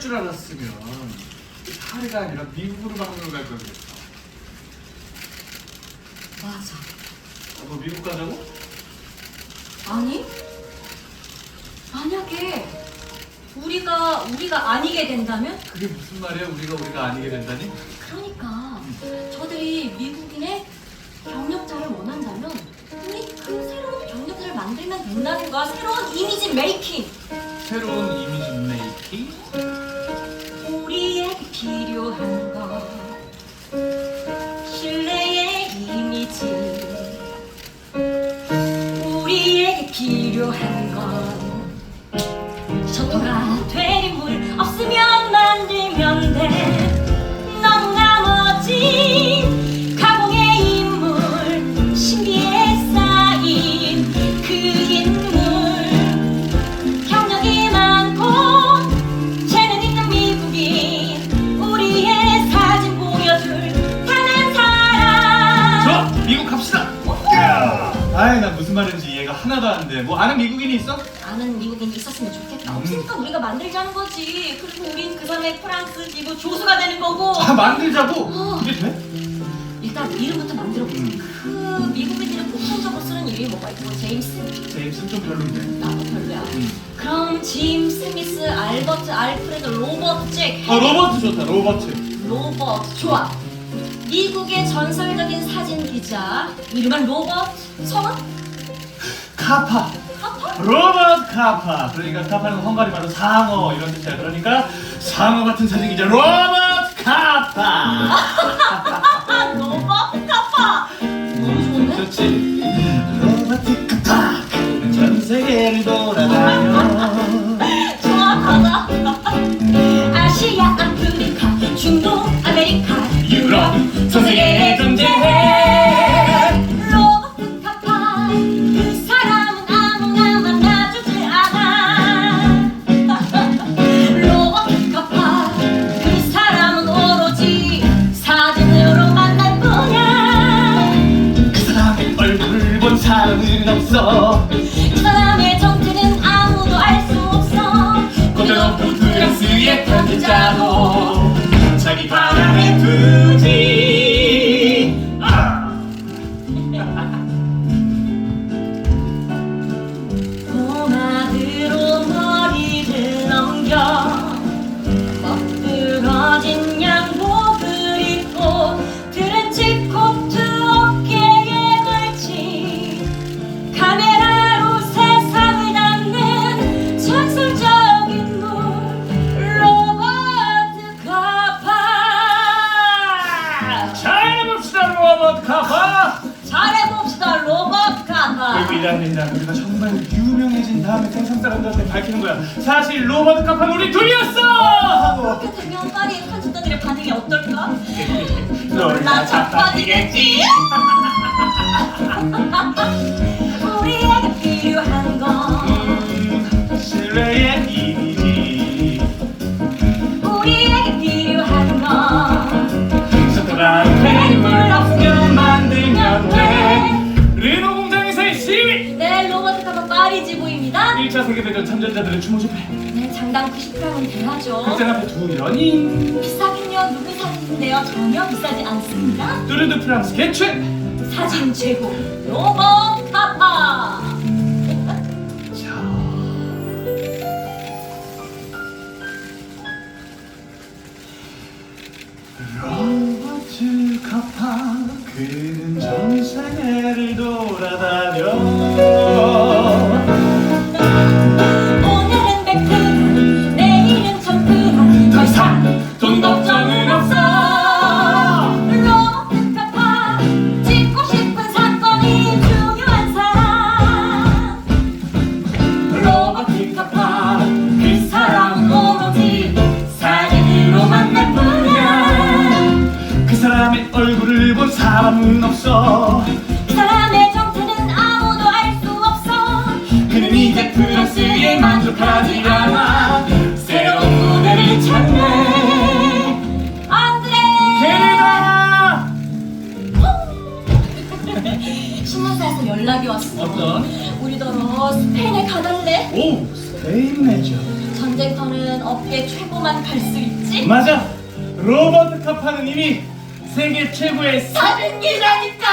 줄 알았으면 파리가 아니라 미국으로 방문을 갈걸 그랬어. 맞아. 어, 너 미국 가자고? 아니? 만약에 우리가 우리가 아니게 된다면? 그게 무슨 말이야? 우리가 우리가 아니게 된다니? 그러니까 저들이 미국인의 경력자를 원한다면 우리 그 새로운 경력자를 만들면 된다는 거야. 새로운 이미지 메이킹. 새로운 될 인물 없으면 만들면 돼. 너무나 멋진 가공의 인물 신비에 쌓인 그 인물 경력이 많고 재능 있는 미국인 우리의 사진 보여줄 단한 사람 좋아! 미국 갑시다! 야! 아이 나 무슨 말인지 하나도 안 돼. 뭐 아는 미국인이 있어? 아는 미국인 있었으면 좋겠다 음. 없으니까 우리가 만들자는 거지 그리고 우린 그 사람의 프랑스 지부 조수가 되는 거고 아 만들자고? 어. 그게 돼? 일단 이름부터 만들어보자 음. 그 미국인들이 보통적으로 쓰는 이름이 뭐가 있고 제임스 제임스는 좀 별론데. 나도 별로야 음. 그럼 짐 스미스 알버트 알프레드 로버트 잭 어 로버트 좋다 로버트. 로버트 좋아 미국의 전설적인 사진 기자 이름은 로버트 성은 카파. 로버트 카파. 그러니까 카파는 헝가리 말로 상어 이런 뜻이야. 그러니까 상어 같은 사진기자 로버트 카파. 아 로버트 카파 너무 좋은데? 좋지. 로버트 카파. 전 세계를 돌아다 사 카파. 잘해봅시다 로버트 카파 그 위대합니다. 우리가 정말 유명해진 다음에 세상 사람들한테 밝히는 거야. 사실 로버트 카파는 우리 둘이었어. 하고. 그렇게 되면 파리의 편집자들의 반응이 어떨까? 놀라 자빠지겠지. 세계대전 참전자들의 추모 집회. 네, 장당 90프랑은 돼야죠. 극장 앞에 두 연인. 비싸긴요, 누구 사진인데요? 전혀 비싸지 않습니다. 뚜르드 프랑스 개최. 사진 최고, 로버트 카파. 자. 로버트 카파 그는 전 세계 답은 없어. 사람의 정체는 아무도 알 수 없어. 그는 이제 프랑스에 만족하지 않아. 새로운 무대를 찾네. 안드레 게레나 신문사에서 연락이 왔어. 어떤? 우리더러 스페인에 가달래? 오 스페인 내죠 전쟁터는 업계 최고만 갈 수 있지? 맞아. 로버트 카파는 이미 세계 최고의 사진기라니까!